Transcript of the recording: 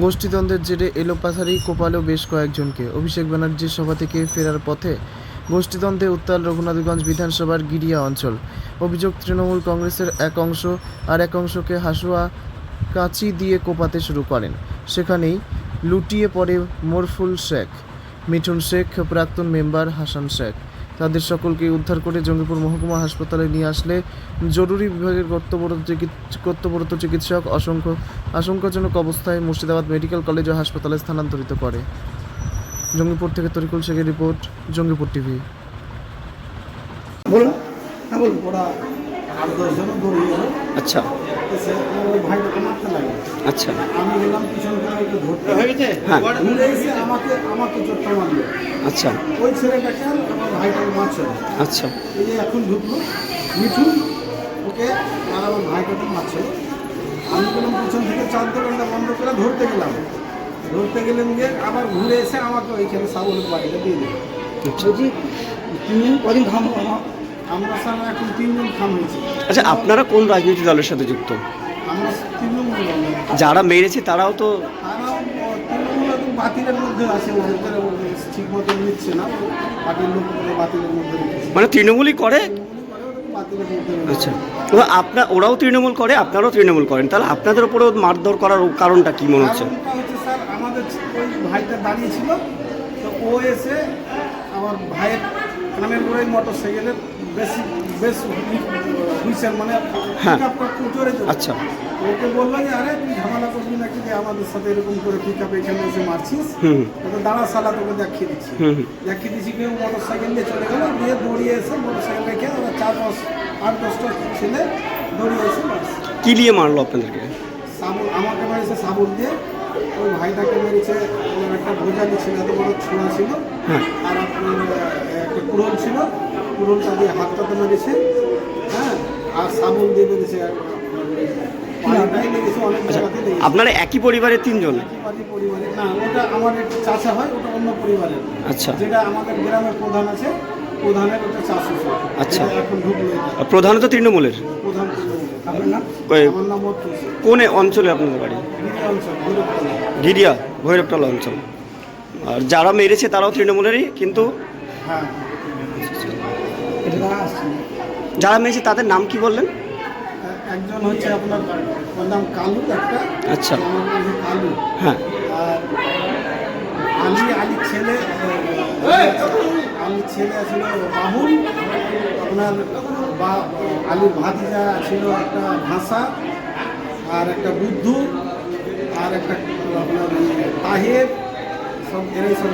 গোষ্ঠীদ্বন্দ্বের জেরে এলোপাথারি কোপালো বেশ কয়েকজনকে। অভিষেক ব্যানার্জির সভা থেকে ফেরার পথে গোষ্ঠীদ্বন্দ্বে উত্তাল রঘুনাথগঞ্জ বিধানসভার গিরিয়া অঞ্চল। অভিযোগ, তৃণমূল কংগ্রেসের এক অংশ আর এক অংশকে হাসুয়া কাঁচি দিয়ে কোপাতে শুরু করেন। সেখানেই লুটিয়ে পড়ে মোরফুল শেখ, মিঠুন শেখ, প্রাক্তন মেম্বার হাসান শেখ। তাদের সকলকে উদ্ধার করে জঙ্গিপুর মহকুমা হাসপাতালে নিয়ে আসলে জরুরি বিভাগের কর্তব্যরত কর্তব্যরত চিকিৎসক অসংখ্য, আশঙ্কাজনক অবস্থায় মুর্শিদাবাদ মেডিকেল কলেজ ও হাসপাতালে স্থানান্তরিত করে। জঙ্গিপুর থেকে তরিকুল শেখের রিপোর্ট, জঙ্গিপুর টিভি। হ্যাঁ আচ্ছা ওই ভাইটাকে মারতে লাগল আচ্ছা আমি গেলাম পিছন ধরতে হয়ে গেছে? হ্যাঁ। আমাকে আমাকে চোটটা মারলো আচ্ছা ওই ছেলেটাকে আমার ভাইটাকে মারছে। আচ্ছা এই যে এখন ঢুকলো মিঠুন ওকে আর আমার ভাইটাকে মারছে আমি গেলাম পিছন থেকে চার দোকানটা বন্ধ করে ধরতে গেলাম ধরতে গেলাম গিয়ে আবার ঘুরে এসে আমাকে ওইখানে সাবলের বাড়িটা দিয়ে দিল আচ্ছা বলছি তুমি কদিন খাম আমরা স্যার এখন তিনজন খাম হয়েছি আচ্ছা আপনারা কোন রাজনৈতিক দলের সাথে যুক্ত? আমরা তৃণমূল যারা মেরেছে তারাও তো তারাও তৃণমূল একদম বাতিলের মধ্যে আছে ওদের ওদের ঠিক মতো নিচ্ছে না। পার্টির লোক বাতিলের মধ্যে মানে তৃণমূলই করে। আচ্ছা। আপনার ওরাও তৃণমূল করে আপনারাও তৃণমূল করেন। তাহলে আপনাদের উপরেও মারধর করার কারণটা কি মনে হচ্ছে? স্যার আমাদের ওই ভাইটা দাঁড়িয়ে তো ও এসে আমার ভাইয়ের কানের মোটর সাইকেলের মানে হ্যাঁ। আচ্ছা। ওকে বলল যে আরে তুই ঝামেলা করবি নাকি যে আমাদের সাথে এরকম করে পিক আপ এখানে এসে মারছিস? দাঁড়া সালা তোকে দেখিয়ে দিচ্ছি। দেখিয়ে দিচ্ছি কেউ মোটর সাইকেল নিয়ে চলে গেল দিয়ে দৌড়িয়ে এসে মোটর সাইকেল রেখে ওরা চার পাঁচ আট দশটা ছেলে দৌড়িয়ে এসে কি নিয়ে মারলো আপনাদেরকে? সাবুন আমাকে মেরেছে সাবুন দিয়ে। ওই ভাইটাকে মেরেছে একটা ভোজালি ছিল এত বড় ছোঁড়া ছিল। হ্যাঁ। আর আপনার একটা কুড়োল ছিল কুড়োলটা দিয়ে হাতটাতে মেরেছে হ্যাঁ? আর সাবুন দিয়ে মেরেছে আচ্ছা আপনারা একই পরিবারের তিনজন? না ওটা আমার হয় ওটা অন্য পরিবারের। আচ্ছা। যেটা আমাদের গ্রামের প্রধান আছে প্রধানের ওটা চাষ আচ্ছা। তৃণমূলের? প্রধান কোন অঞ্চলে আপনাদের বাড়ি? অঞ্চল। গিরিয়া ভৈরবতলা অঞ্চল আর যারা মেরেছে তারাও তৃণমূলেরই কিন্তু হ্যাঁ। যারা মেরেছে তাদের নাম কি বললেন? একজন হচ্ছে আপনার ওর নাম কালু একটা। আচ্ছা। কালু। হ্যাঁ। আর আলী আলী ছেলে আলী ছেলে ছিল বাহুল। আপনার বা আলীর ভাতিজা ছিল একটা ভাষা আর একটা বুদ্ধু আর একটা আপনার তাহের সব এরাই সব